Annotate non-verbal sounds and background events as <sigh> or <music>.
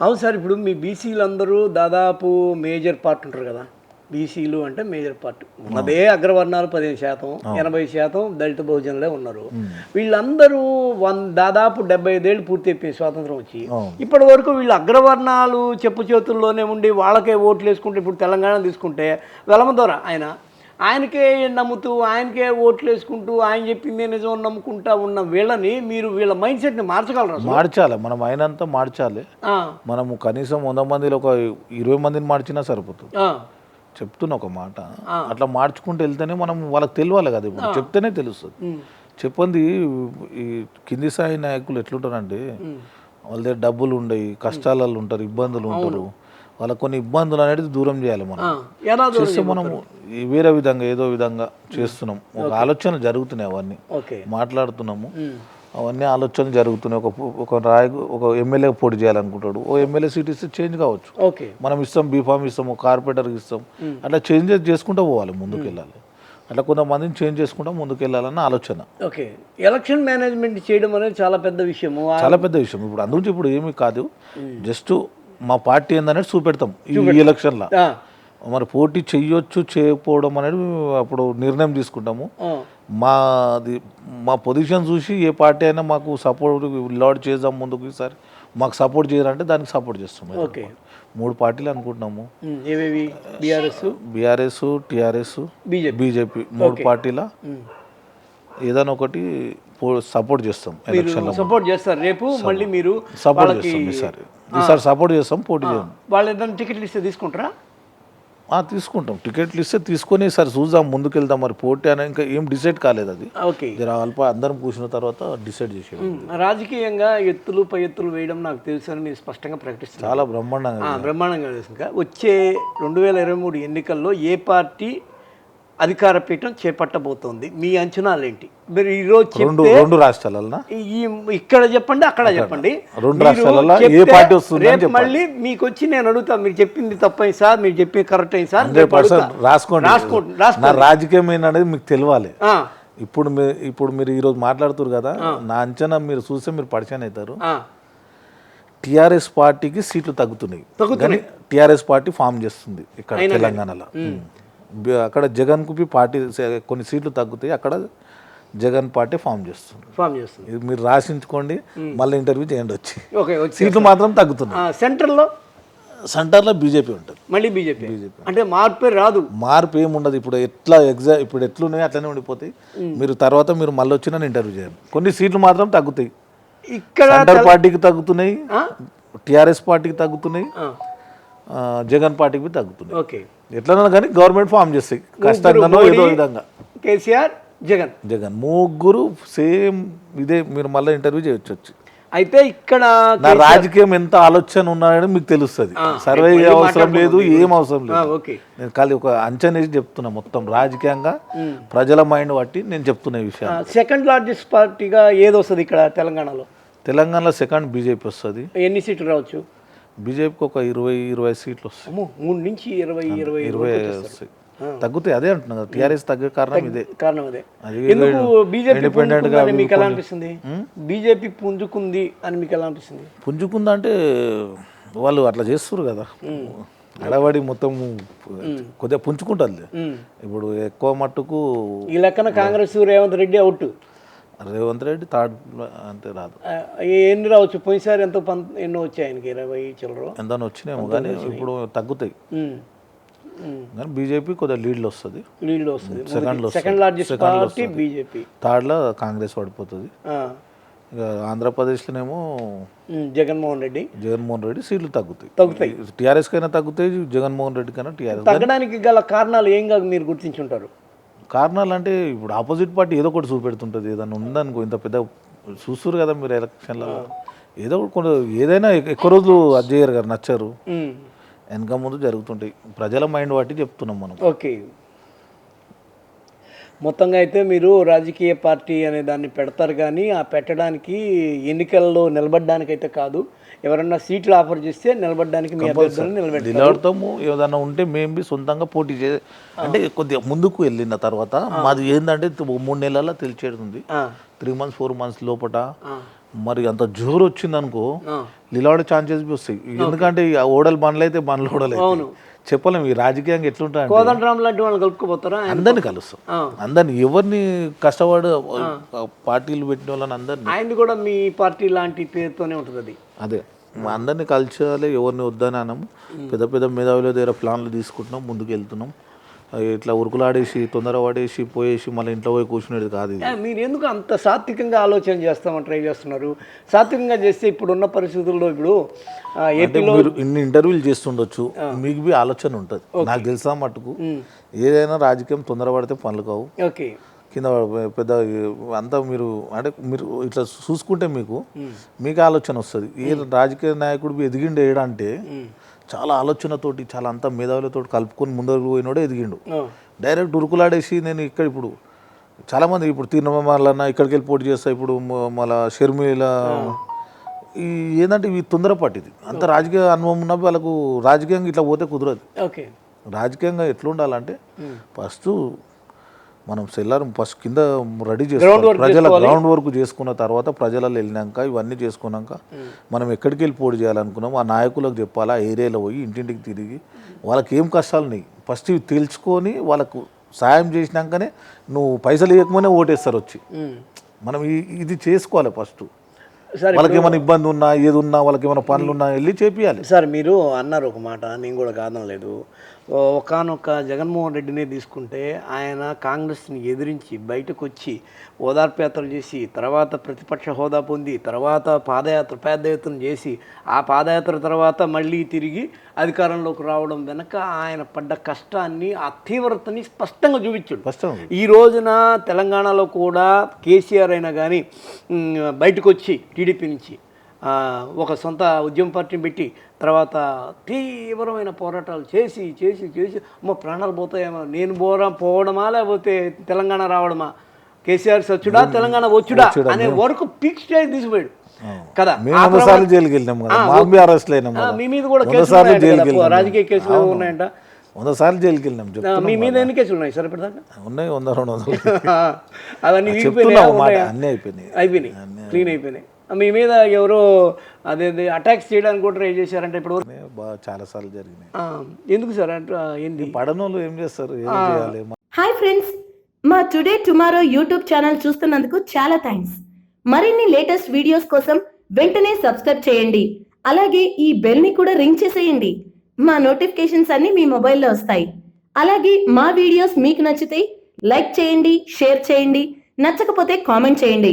అవును సార్ ఇప్పుడు మీ బీసీలు అందరూ దాదాపు మేజర్ పార్ట్ ఉంటారు కదా. బీసీలు అంటే మేజర్ పార్ట్. ఉన్నదే అగ్రవర్ణాలు పదిహేను శాతం ఎనభై శాతం దళిత బహుజనులే ఉన్నారు. వీళ్ళందరూ వన్ దాదాపు డెబ్బై ఐదేళ్ళు పూర్తి అయిపోయింది స్వాతంత్రం వచ్చి ఇప్పటి వరకు వీళ్ళు అగ్రవర్ణాలు చెప్పు చేతుల్లోనే ఉండి వాళ్ళకే ఓట్లు వేసుకుంటే ఇప్పుడు తెలంగాణ తీసుకుంటే వెలమదోర ఆయన? ఆయనకే నమ్ముతూ ఆయనకే ఓట్లు వేసుకుంటూ ఆయన చెప్పిందే నిజం నమ్ముకుంటా ఉన్న వీళ్ళని మీరు వీళ్ళ మైండ్ సెట్ని మార్చగలరా? మార్చాలి. మనం అయినంత మార్చాలి. మనము కనీసం వంద మందిలో ఒక ఇరవై మందిని మార్చినా సరిపోతుంది. చెప్తున్నా ఒక మాట. అట్లా మార్చుకుంటూ వెళ్తేనే మనం వాళ్ళకి తెలియాలి కదా ఇప్పుడు. చెప్తేనే తెలుస్తుంది. చెప్పండి ఈ కింది స్థాయి నాయకులు ఎట్లుంటారంటే వాళ్ళ దగ్గర డబ్బులు ఉండయి కష్టాలలో ఉంటారు ఇబ్బందులు ఉంటారు. వాళ్ళకి కొన్ని ఇబ్బందులు అనేది దూరం చేయాలి మనం. చేస్తే మనము ఈ వేరే విధంగా ఏదో విధంగా చేస్తున్నాం. ఒక ఆలోచన జరుగుతున్నాయి అవన్నీ. మాట్లాడుతున్నాము. అవన్నీ ఆలోచనలు జరుగుతున్నాయి. ఒక ఒక రాయకు ఒక ఎమ్మెల్యే పోటీ చేయాలనుకుంటాడు. ఓ ఎమ్మెల్యే సీట్ ఇస్తే చేంజ్ కావచ్చు. ఓకే. మనం ఇస్తాం బీఫామ్ ఇస్తాం ఒక కార్పొరేటర్కి ఇస్తాం. అట్లా చేంజెస్ చేసుకుంటూ పోవాలి ముందుకు వెళ్ళాలి. అట్లా కొంతమందిని చేంజ్ చేసుకుంటూ ముందుకు వెళ్ళాలన్న ఆలోచన. ఓకే. ఎలక్షన్ మేనేజ్మెంట్ చేయడం అనేది చాలా పెద్ద విషయము. ఆ- చాలా పెద్ద విషయం. ఇప్పుడు అందుకు ఇప్పుడు ఏమీ కాదు. జస్ట్ మా పార్టీ ఏందనేది చూపెడతాం. ఈ ఎలక్షన్లో. మరి పోటీ చెయ్యొచ్చు చేయకపోవడం అనేది అప్పుడు నిర్ణయం తీసుకుంటాము. మాది మా పొజిషన్ చూసి ఏ పార్టీ అయినా మాకు సపోర్ట్ లాడ్ చేద్దాం ముందుకు ఈసారి. మాకు సపోర్ట్ చేయాలంటే దానికి సపోర్ట్ చేస్తాం ఓకే. మూడు పార్టీలు అనుకుంటున్నాము. ఏవేవి? BRS BRS TRS BJP. BJP మూడు పార్టీల. ఏదైనా ఒకటి సపోర్ట్ చేస్తాం ఎలక్షన్లో సపోర్ట్ చేస్తారు. రేపు మళ్ళీ మీరు సపోర్ట్ చేస్తాం ఈసారి ఈసారి సపోర్ట్ చేస్తాం పోటీ చేయం వాళ్ళు ఏదైనా టికెట్లు ఇస్తే తీసుకుంటారా? ఆ, తీసుకుంటాం. టికెట్లు ఇస్తే తీసుకొని ఈసారి చూద్దాం ముందుకు వెళ్దాం మరి పోటీ అని ఇంకా ఏం డిసైడ్ కాలేదు అది. ఓకే. అల్ప అందరం కూర్చున్న తర్వాత డిసైడ్ చేసేది ఉమ్, రాజకీయంగా ఎత్తులు పై ఎత్తులు వేయడం నాకు తెలుసు అని మీరు స్పష్టంగా ప్రకటిస్తున్నారు. చాలా బ్రహ్మాండంగా బ్రహ్మాండంగా తెలుసు ఇంకా వచ్చే రెండు వేల ఇరవై మూడు ఎన్నికల్లో ఏ పార్టీ అధికార పీఠం చేపట్టబోతోంది. మీ అంచనాలు ఏంటి మీరు ఈరోజు రెండు రెండు రాష్ట్రాలన్నా ఈ ఇక్కడ చెప్పండి అక్కడ చెప్పండి. రెండు మీరు రాష్ట్రాలలో? ఏ పార్టీ. మళ్ళీ మీకు వచ్చి నేను అడుగుతాను మీరు చెప్పింది తప్పైంది సార్ మీరు చెప్పింది కరెక్ట్ అయింది సార్ రాసుకోండి. రాసుకోండి నా రాజకీయం ఏంటనేది మీకు తెలియాలి. ఇప్పుడు మీ ఇప్పుడు మీరు ఈరోజు మాట్లాడుతారు కదా నా అంచనా మీరు చూస్తే మీరు పరిచయం అవుతారు. టిఆర్ఎస్ పార్టీకి సీట్లు తగ్గుతున్నాయి. టిఆర్ఎస్ పార్టీ ఫామ్ చేస్తుంది ఇక్కడ తెలంగాణలో. అక్కడ జగన్కు పార్టీ కొన్ని సీట్లు తగ్గుతాయి అక్కడ జగన్ పార్టీ ఫామ్ చేస్తుంది. ఫామ్ చేస్తుంది. ఇది మీరు రాసించుకోండి మళ్ళీ ఇంటర్వ్యూ చేయండి వచ్చి. ఓకే సీట్లు మాత్రం తగ్గుతున్నాయి. సెంటర్లో సెంటర్లో బీజేపీ ఉంటుంది. మళ్ళీ బీజేపీ. అంటే మార్పే రాదు. మార్పు ఏమి ఉండదు ఇప్పుడు ఎట్లా ఎగ్జా ఇప్పుడు ఎట్లున్నాయి అట్లనే ఉండిపోతాయి. మీరు తర్వాత మీరు మళ్ళీ వచ్చిన ఇంటర్వ్యూ చేయండి. కొన్ని సీట్లు మాత్రం తగ్గుతాయి. ఇక్కడ సెంటర్ పార్టీకి తగ్గుతున్నాయి? టిఆర్ఎస్ పార్టీకి తగ్గుతున్నాయి. జగన్ పార్టీకి తగ్గుతున్నాయి. ఓకే. ఎట్లన్నా కానీ గవర్నమెంట్ ఫామ్ చేస్తాయి కష్టంగానో ఏదో విధంగా. కేసీఆర్ జగన్. జగన్. ముగ్గురు సేమ్ ఇదే మీరు మళ్ళీ ఇంటర్వ్యూ చేయొచ్చు అయితే ఇక్కడ నా రాజకీయం ఎంత ఆలోచన ఉన్నాయని మీకు తెలుస్తుంది. సర్వే అవసరం లేదు ఏం అవసరం లేదు. ఓకే. నేను ఖాళీ ఒక అంచనా వేసి చెప్తున్నా మొత్తం రాజకీయంగా ప్రజల మైండ్ బట్టి నేను చెప్తున్న విషయం సెకండ్ లార్జెస్ట్ పార్టీగా ఏది వస్తుంది ఇక్కడ తెలంగాణలో? తెలంగాణలో సెకండ్ బీజేపీ వస్తుంది. ఎన్ని సీట్లు రావచ్చు? బీజేపీకి ఒక ఇరవై ఇరవై సీట్లు వస్తాయి. మూడు నుంచి ఇరవై ఇరవై ఇరవై వస్తాయి. తగ్గుతాయి అదే అంటున్నా కదా టీఆర్ఎస్ తగ్గే కారణం ఇదే. కారణం అదే. ఎందుకు బీజేపీ గా మీకు ఎలా అనిపిస్తుంది? బీజేపీ పుంజుకుంది అని మీకు ఎలా అనిపిస్తుంది? పుంజుకుందా అంటే వాళ్ళు అట్లా చేస్తారు కదా. అడవాడి మొత్తం కొద్దిగా పుంజుకుంటుంది. ఇప్పుడు ఎక్కువ మట్టుకు ఈ లెక్కన కాంగ్రెస్ రేవంత్ రెడ్డి అవుట్. రేవంత్ రెడ్డి థర్డ్ అంతే రాదు. ఎన్ని రావచ్చు? పోయినసారి ఎంతో పంత ఎన్నో వచ్చాయి ఆయనకి ఇరవై చిల్లర? ఎంత వచ్చినాయేమో కానీ ఇప్పుడు తగ్గుతాయి. కానీ బీజేపీ కొద్దిగా లీడ్లో వస్తుంది. లీడ్లో వస్తుంది. సెకండ్లో సెకండ్ లార్జెస్ట్ పార్టీ బీజేపీ. థర్డ్లో కాంగ్రెస్ పడిపోతుంది ఇక ఆంధ్రప్రదేశ్లోనేమో జగన్మోహన్ రెడ్డి. జగన్మోహన్ రెడ్డి సీట్లు తగ్గుతాయి. తగ్గుతాయి. టీఆర్ఎస్ కైనా తగ్గుతాయి జగన్మోహన్ రెడ్డి కైనా టీఆర్ఎస్. తగ్గడానికి గల కారణాలు ఏం కాదు మీరు గుర్తించుంటారు. కారణాలు అంటే ఇప్పుడు ఆపోజిట్ పార్టీ ఏదో ఒకటి చూపెడుతుంటుంది. ఏదైనా ఉందనుకో ఇంత పెద్ద చూస్తారు కదా మీరు ఎలక్షన్లో. ఏదో ఒకటి కొంత ఏదైనా ఎక్- ఎక్కువ రోజులు అది చేయరు కదా నచ్చరు. వెనక ముందు జరుగుతుంటాయి. ప్రజల మైండ్ బట్టి చెప్తున్నాం మనం. ఓకే. మొత్తంగా అయితే మీరు రాజకీయ పార్టీ అనే దాన్ని పెడతారు కానీ ఆ పెట్టడానికి ఎన్నికల్లో నిలబడడానికి అయితే కాదు. ఎవరన్నా సీట్లు ఆఫర్ చేస్తే నిలబడడానికి మీ అభ్యర్థులను నిలబడతాము. ఏదైనా ఉంటే మేము బి సొంతంగా పోటీ చే అంటే కొద్దిగా ముందుకు వెళ్ళిన తర్వాత మాది ఏంటంటే మూడు నెలల్లో తెలిచేస్తుంది ఆ, త్రీ మంత్స్ ఫోర్ మంత్స్ లోపల. మరి అంత జోరు వచ్చింది అనుకో ఆ. నిలబడే ఛాన్సెస్ వస్తాయి. ఎందుకంటే ఓడలు బండ్లు అయితే బండ్లు ఓడలు అవును. చెప్పలేము ఈ రాజకీయంగా ఎట్లుంటా కోదండరామ్ లాంటి వాళ్ళు కలుపుకోపోతారా? ఆయన- అందరిని కలుస్తాం. అందరిని ఎవరిని కష్టపడి పార్టీలు పెట్టిన వాళ్ళని అందరిని. ఆయనది కూడా మీ పార్టీ లాంటి పేరుతోనే ఉంటుంది అది. అదే. అందరిని కలిసేయాలి ఎవరిని వద్దని అనము పెద్ద పెద్ద మేధావుల దగ్గర ప్లాన్లు తీసుకుంటున్నాం ముందుకు వెళ్తున్నాం ఇట్లా ఉరుకులాడేసి తొందర పడేసి పోయేసి మళ్ళీ ఇంట్లో పోయి కూర్చునేది కాదు ఇది. మీరు ఎందుకు అంత సాత్వికంగా ఆలోచన చేస్తామని ట్రై చేస్తున్నారు? సాత్వికంగా చేస్తే ఇప్పుడున్న పరిస్థితుల్లో ఇప్పుడు ఆ, అంటే ఏపీలో మీరు ఇన్ని ఇంటర్వ్యూలు చేస్తుండొచ్చు మీకు బి ఆలోచన ఉంటుంది. నాకు తెలుసా మటుకు ఏదైనా రాజకీయం తొందర పడితే పనులు కావు. ఓకే. కింద పెద్ద అంతా మీరు అంటే మీరు ఇట్లా చూసుకుంటే మీకు మీకు ఆలోచన వస్తుంది. ఏ రాజకీయ నాయకుడు ఎదిగిండు ఏడంటే చాలా ఆలోచనతోటి చాలా అంతా మేధావులతోటి కలుపుకొని ముందరకు పోయినోడే ఎదిగిండు. డైరెక్ట్ ఉరుకులాడేసి నేను ఇక్కడ ఇప్పుడు చాలామంది ఇప్పుడు తిరుమలన్న ఇక్కడికి వెళ్ళి పోటీ చేస్తా ఇప్పుడు మళ్ళా షర్మిల ఈ ఏంటంటే ఇవి తొందరపాటు ఇది అంత రాజకీయ అనుభవం ఉన్న వాళ్ళకు రాజకీయంగా ఇట్లా పోతే కుదరదు. ఓకే. రాజకీయంగా ఎట్లుండాలంటే ఫస్ట్ మనం సెల్లార్ ఫస్ట్ కింద రెడీ చేసుకోవాలి. ప్రజల గ్రౌండ్ వర్క్ చేసుకున్న తర్వాత ప్రజలలో వెళ్ళినాక ఇవన్నీ చేసుకున్నాక మనం ఎక్కడికి వెళ్ళి పోటీ చేయాలనుకున్నాం ఆ నాయకులకు చెప్పాలా ఆ ఏరియాలో పోయి ఇంటింటికి తిరిగి వాళ్ళకి ఏం కష్టాలు ఉన్నాయి? ఫస్ట్ ఇవి తెలుసుకొని వాళ్ళకు సాయం చేసినాకనే నువ్వు పైసలు ఇవ్వకమునే ఓటేస్తారు వచ్చి. మనం ఇది చేసుకోవాలి ఫస్ట్. వాళ్ళకి ఏమైనా ఇబ్బంది ఉన్నా ఏది ఉన్నా వాళ్ళకి ఏమైనా పనులు ఉన్నా వెళ్ళి చేపియాలి. సార్ మీరు అన్నారు ఒక మాట నేను కూడా కాదనలేదు. ఒకనొక జగన్మోహన్ రెడ్డినే తీసుకుంటే ఆయన కాంగ్రెస్ని ఎదిరించి బయటకు వచ్చి ఓదార్పయాత్రలు చేసి తర్వాత ప్రతిపక్ష హోదా పొంది తర్వాత పాదయాత్ర పెద్ద ఎత్తున చేసి ఆ పాదయాత్ర తర్వాత మళ్ళీ తిరిగి అధికారంలోకి రావడం వెనక ఆయన పడ్డ కష్టాన్ని ఆ తీవ్రతని స్పష్టంగా చూపించాడు. ఈ రోజున తెలంగాణలో కూడా కేసీఆర్ అయినా కానీ బయటకు వచ్చి టీడీపీ నుంచి ఒక సొంత ఉద్యమ పార్టీని పెట్టి తర్వాత తీవ్రమైన పోరాటాలు చేసి చేసి చేసి అమ్మ ప్రాణాలు పోతాయేమో నేను పోరా పోవడమా లేకపోతే తెలంగాణ రావడమా? కేసీఆర్ సచ్చుడా తెలంగాణ వచ్చుడా అనే వరకు పీక్ స్టేజ్ తీసిపోయాడు. కదా? జైలుకి వెళ్ళినాం మా అరెస్ట్ మీ మీద కూడా కేసులు రాజకీయ కేసులు ఉన్నాయంట? వంద సార్లు జైలుకి వెళ్ళినాం చెప్తున్నాం మీ మీద ఎన్ని కేసులు ఉన్నాయి? సార్ ఇప్పటిదాకా ఉన్నాయి వంద రెండు వందలు. <laughs> అవన్నీ? అన్నీ అయిపోయినాయి. అయిపోయినాయి. క్లీన్ అయిపోయినాయి. మీ మీద ఎవరో అదే అటాక్స్ చేయడానికి కూడా ట్రై చేశారంటే ఇప్పుడు బాగా చాలా సార్లు జరిగినాయి. ఎందుకు సార్? అంటే ఏంది? పడనోళ్ళు ఏం చేస్తారు? ఏం చేయాలి? హాయ్ ఫ్రెండ్స్ మా టుడే టుమారో యూట్యూబ్ ఛానల్ చూస్తున్నందుకు చాలా థ్యాంక్స్ మరిన్ని లేటెస్ట్ వీడియోస్ కోసం వెంటనే సబ్స్క్రైబ్ చేయండి. అలాగే ఈ బెల్ని కూడా రింగ్ చేసేయండి. మా నోటిఫికేషన్స్ అన్ని మీ మొబైల్లో వస్తాయి. అలాగే మా వీడియోస్ మీకు నచ్చితే లైక్ చేయండి షేర్ చేయండి. నచ్చకపోతే కామెంట్ చేయండి.